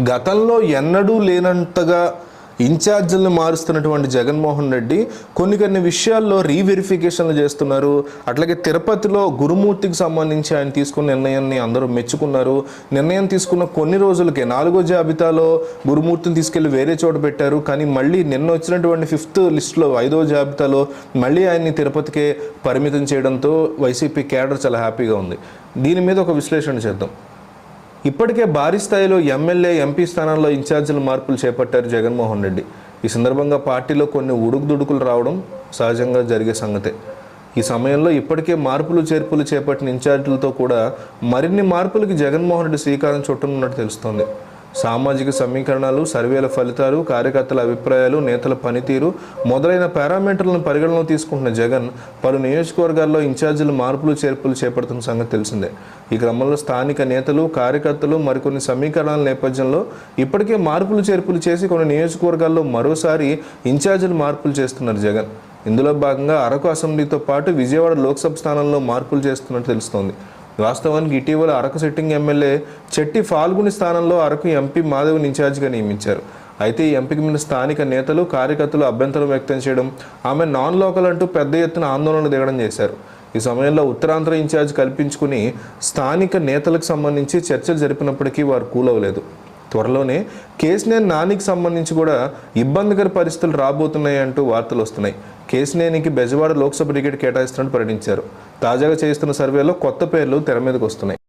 గతంలో ఎన్నడూ లేనంతగా ఇన్ఛార్జీలను మారుస్తున్నటువంటి జగన్మోహన్ రెడ్డి కొన్ని కొన్ని విషయాల్లో రీవెరిఫికేషన్లు చేస్తున్నారు. అట్లాగే తిరుపతిలో గురుమూర్తికి సంబంధించి ఆయన తీసుకున్న నిర్ణయాన్ని అందరూ మెచ్చుకున్నారు. నిర్ణయం తీసుకున్న కొన్ని రోజులకే నాలుగో జాబితాలో గురుమూర్తిని తీసుకెళ్ళి వేరే చోట పెట్టారు. కానీ మళ్ళీ నిన్న వచ్చినటువంటి ఫిఫ్త్ లిస్టులో ఐదో జాబితాలో మళ్ళీ ఆయన్ని తిరుపతికే పరిమితం చేయడంతో వైసీపీ క్యాడర్ చాలా హ్యాపీగా ఉంది. దీని మీద ఒక విశ్లేషణ చేద్దాం. ఇప్పటికే భారీ స్థాయిలో ఎమ్మెల్యే ఎంపీ స్థానాల్లో ఇన్ఛార్జీల మార్పులు చేపట్టారు జగన్మోహన్ రెడ్డి. ఈ సందర్భంగా పార్టీలో కొన్ని ఉడుకుదుడుకులు రావడం సహజంగా జరిగే సంగతే. ఈ సమయంలో ఇప్పటికే మార్పులు చేర్పులు చేపట్టిన ఇన్ఛార్జీలతో కూడా మరిన్ని మార్పులకి జగన్మోహన్ రెడ్డి శ్రీకారం చుట్టనున్నట్టు తెలుస్తోంది. సామాజిక సమీకరణాలు సర్వేల ఫలితాలు కార్యకర్తల అభిప్రాయాలు నేతల పనితీరు మొదలైన పారామీటర్లను పరిగణలో తీసుకుంటున్న జగన్ పలు నియోజకవర్గాల్లో ఇన్ఛార్జీలు మార్పులు చేర్పులు చేపడుతున్న సంగతి తెలిసిందే. ఈ క్రమంలో స్థానిక నేతలు కార్యకర్తలు మరికొన్ని సమీకరణాల నేపథ్యంలో ఇప్పటికే మార్పులు చేర్పులు చేసి కొన్ని నియోజకవర్గాల్లో మరోసారి ఇన్ఛార్జీలు మార్పులు చేస్తున్నారు జగన్. ఇందులో భాగంగా అరకు అసెంబ్లీతో పాటు విజయవాడ లోక్సభ స్థానంలో మార్పులు చేస్తున్నట్టు తెలుస్తోంది. వాస్తవానికి ఇటీవల అరకు సిట్టింగ్ ఎమ్మెల్యే చెట్టి ఫాల్గుని స్థానంలో అరకు ఎంపీ మాధవ్ని ఇన్ఛార్జిగా నియమించారు. అయితే ఈ ఎంపిక మీద స్థానిక నేతలు కార్యకర్తలు అభ్యంతరం వ్యక్తం చేయడం ఆమె నాన్ లోకల్ అంటూ పెద్ద ఎత్తున ఆందోళన దిగడం చేశారు. ఈ సమయంలో ఉత్తరాంధ్ర ఇన్ఛార్జ్ కల్పించుకుని స్థానిక నేతలకు సంబంధించి చర్చలు జరిపినప్పటికీ వారు కూలవలేదు. త్వరలోనే కేసినేని నానికి సంబంధించి కూడా ఇబ్బందికర పరిస్థితులు రాబోతున్నాయి అంటూ వార్తలు వస్తున్నాయి. కేసినేనికి బెజవాడ లోక్సభ టికెట్ కేటాయిస్తున్నట్టు ప్రకటించారు. తాజాగా చేస్తున్న సర్వేలో కొత్త పేర్లు తెర మీదకు వస్తున్నాయి.